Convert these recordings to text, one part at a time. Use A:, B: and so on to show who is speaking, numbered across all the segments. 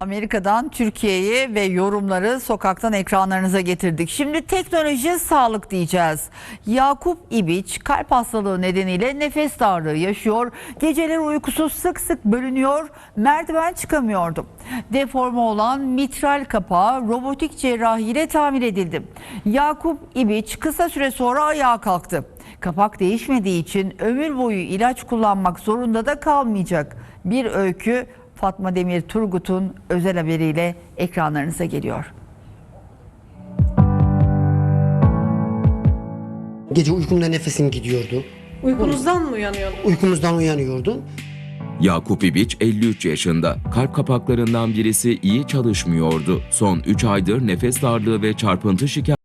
A: Amerika'dan Türkiye'ye ve yorumları sokaktan ekranlarınıza getirdik. Şimdi teknoloji sağlık diyeceğiz. Yakup İbiç kalp hastalığı nedeniyle nefes darlığı yaşıyor. Geceleri uykusuz sık sık bölünüyor. Merdiven çıkamıyordu. Deforme olan mitral kapağı robotik cerrahiyle tamir edildi. Yakup İbiç kısa süre sonra ayağa kalktı. Kapak değişmediği için ömür boyu ilaç kullanmak zorunda da kalmayacak. Bir öykü Fatma Demir Turgut'un özel haberiyle ekranlarınıza geliyor.
B: Gece uykumda nefesim gidiyordu.
C: Uykunuzdan mı uyanıyordun?
B: Uykumuzdan uyanıyordum.
D: Yakup İbiç 53 yaşında. Kalp kapaklarından birisi iyi çalışmıyordu. Son 3 aydır nefes darlığı ve çarpıntı şikayeti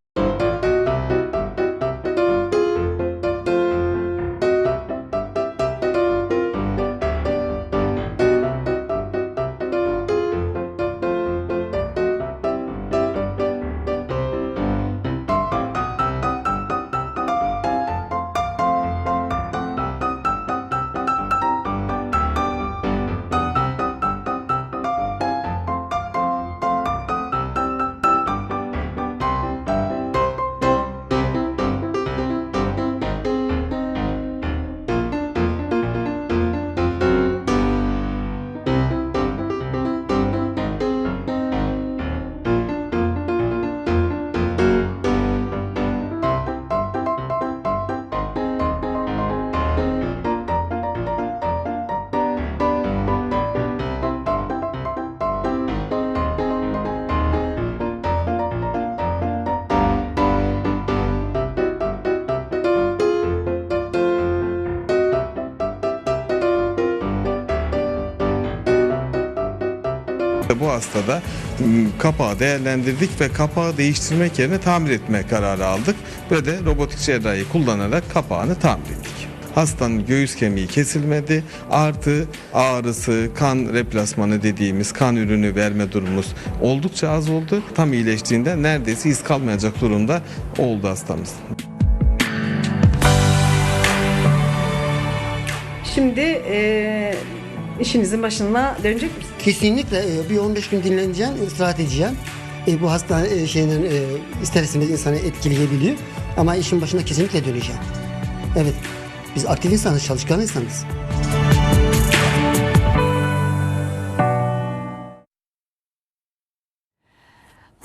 E: Bu hastada m, kapağı değerlendirdik ve kapağı değiştirmek yerine tamir etme kararı aldık. De robotik cerrahi kullanarak kapağını tamir ettik. Hastanın göğüs kemiği kesilmedi. Artı ağrısı, kan replasmanı dediğimiz kan ürünü verme durumumuz oldukça az oldu. Tam iyileştiğinde neredeyse iz kalmayacak durumda oldu hastamız.
C: Şimdi eee, işinizin başına dönecek misiniz?
B: Kesinlikle e, bir 15 gün dinleneceğim, istirahat edeceğim. E, bu hasta e, şeyden e, ister istemez insanı etkileyebiliyor. Ama işin başına kesinlikle döneceğim. Evet, biz aktif insanız, çalışkan insanız.